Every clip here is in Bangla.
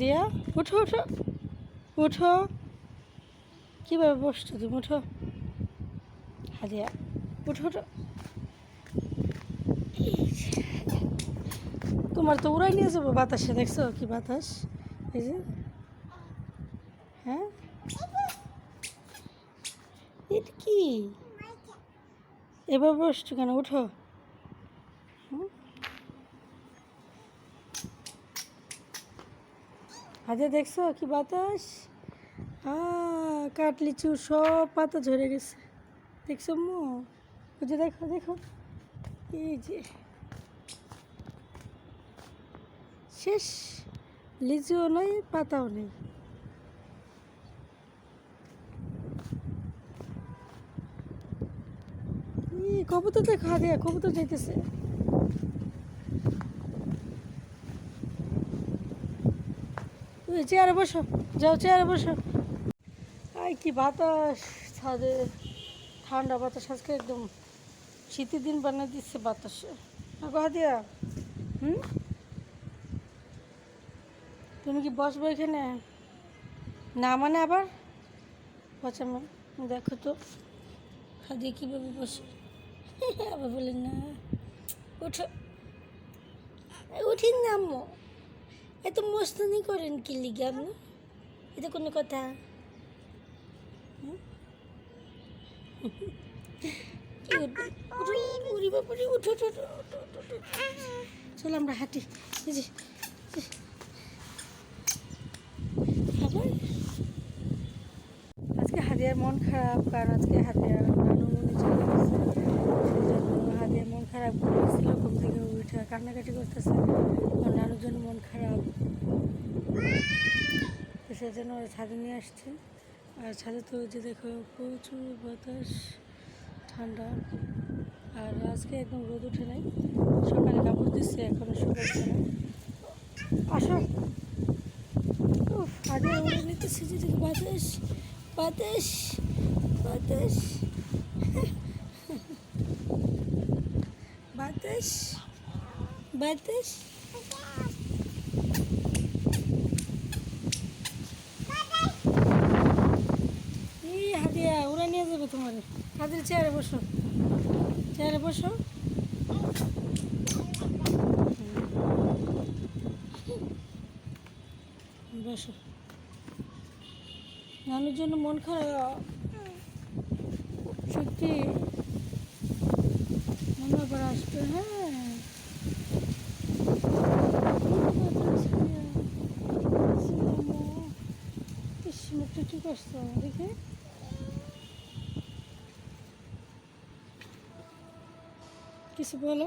দিয়া, উঠো উঠো। উঠো। কীভাবে বসছো তুমি? উঠো। হাদিয়া উঠো উঠো। তোমার তো উড়াই নিয়ে যাব বাতাসে, দেখছ কি বাতাস? এই যে। হ্যাঁ? এটা কি? এবার বসছো কেন? উঠো। হুম? হাতে দেখছ কি বাতাস? আ কাঠ লিচু সব পাতা ঝরে গেছে। দেখছ মো? ওই যে দেখো দেখো। এই যে। শেষ। লিচুও নেই, পাতাও নেই। কবুতর দেখো হাদিয়া কবুতর যাইতেছে। ওই চেয়ারে বসো, যাও চেয়ারে বসো। আই কি বাতাস, ছাদে ঠান্ডা বাতাস, আজকে একদম শীতের দিন বানিয়ে দিচ্ছে বাতাস। দিয়া হুম? তুমি কি বসবো এখানে? না মানে আবার? পচামে দেখো তো। খাদিয়ে কীভাবে বসে? আবার বলেন না। উঠো। উঠিন না এত মস্তানি করেন কি লিগে আপনি? এটা কোনো কথা। চলো আমরা হাঁটি? আজকে হাদিয়ার মন খারাপ, কারণ আজকে হাদিয়ার নানু মনে খারাপ করেছিল ঘুম থেকে উঠে কান্নাকাটি করতেছে। জন্য মন খারাপ। তো সেই জন্য ওরা ছাদে নিয়ে আসছে। আর ছাদে তো যে দেখো প্রচুর বাতাস, ঠান্ডা। আর আজকে একদম রোদ উঠে নাই। সকালে কাপড় দিচ্ছে এখনও শুকাচ্ছে না। আসো। আগে উড়ে নিতেছে যে বাতাস বাতাস বাতাস। বাতাস বাতাস। হাদিয়া উড়ে নিয়ে যাবে তোমার। হাতের চেয়ারে বসো। চেয়ারে বসো। বসো। নানুর জন্য মন খারাপ। সত্যি। মনে আবার আসবে হ্যাঁ। মুখটা ঠিক আসতো দেখে কিছু বলো?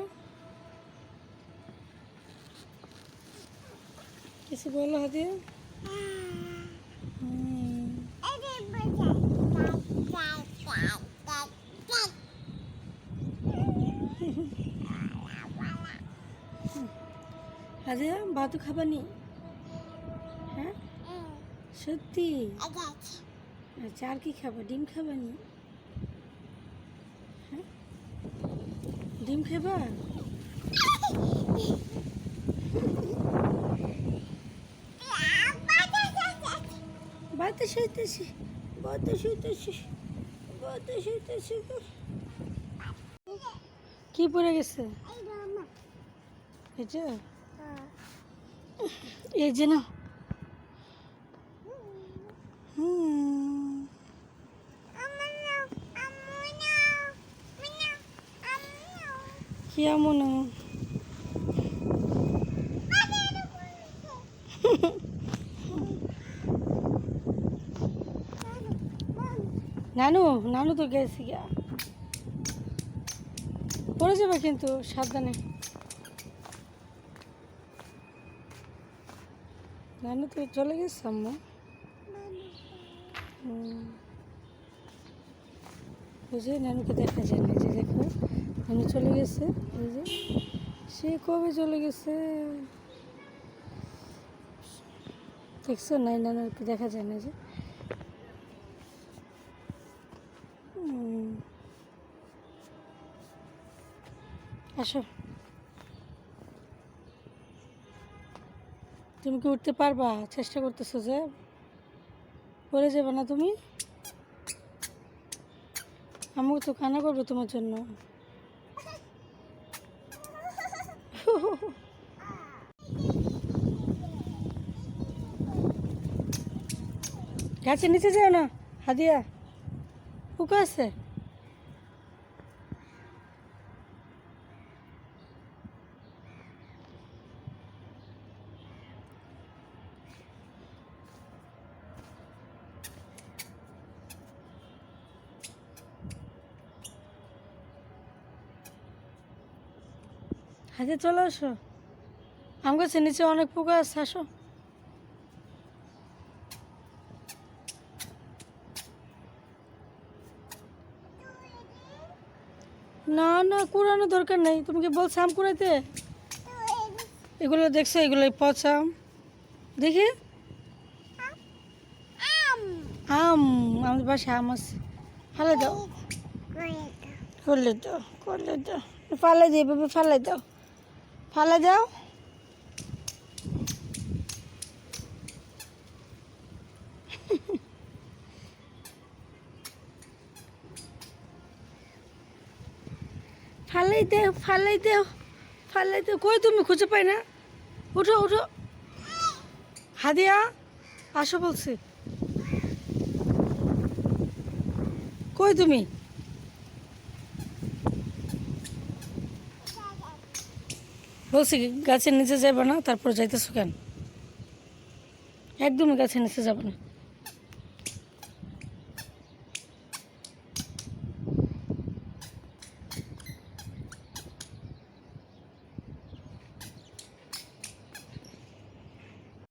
কিছু বলো হুম হাদিয়া ভাতও খাবানি? হ্যাঁ? সত্যি? আচ্ছা আর কি খাবা? ডিম খাবানি? ডিম খাবা বাতাস হইতেছি বাতাস হইতেছি বাতাস হইতেছি কি পড়ে গেছে? এটা এই যে না। নানু নানু তো গেছি গিয়া। পড়ে যাবে কিন্তু, সাবধানে। নানু তো চলে গেছে আম্মু? যে নানুকে দেখা যায় না, যে দেখো নানু চলে গেছে, এই যে। সে কবে চলে গেছে? দেখছ নাই নানুকে দেখা যায় না যে। আসো। তুমি কি উঠতে পারবা? চেষ্টা করতেছো যে। পড়ে যাবে না তুমি? আমাকে তো কানা করব তোমার জন্য। গাছের নিচে যাও না হাদিয়া। পোকা আছে? হাতে চলে আসো। আম গাছের নিচে অনেক পোকা আছে আসো। না না কুড়ানো দরকার নেই। তুমি কি বলছো আম কুড়াইতে? এগুলো দেখছ এগুলো পচা আম। দেখি। আম আমাদের বাসায় আম আছে। ফালে দাও। করলে দাও করলে দাও। ফালে দিই বাবা ফালে দাও। ফালে দাও ফালাই দেও ফালাই দেও ফালাই দেও। কই তুমি? খুঁজে পাই না। উঠো উঠো। হাদিয়া, আসো বলছি। কই তুমি? বলছি গাছের নিচে যাবে না তারপর যাইতেছো কেন? একদমই গাছের নিচে যাবে না।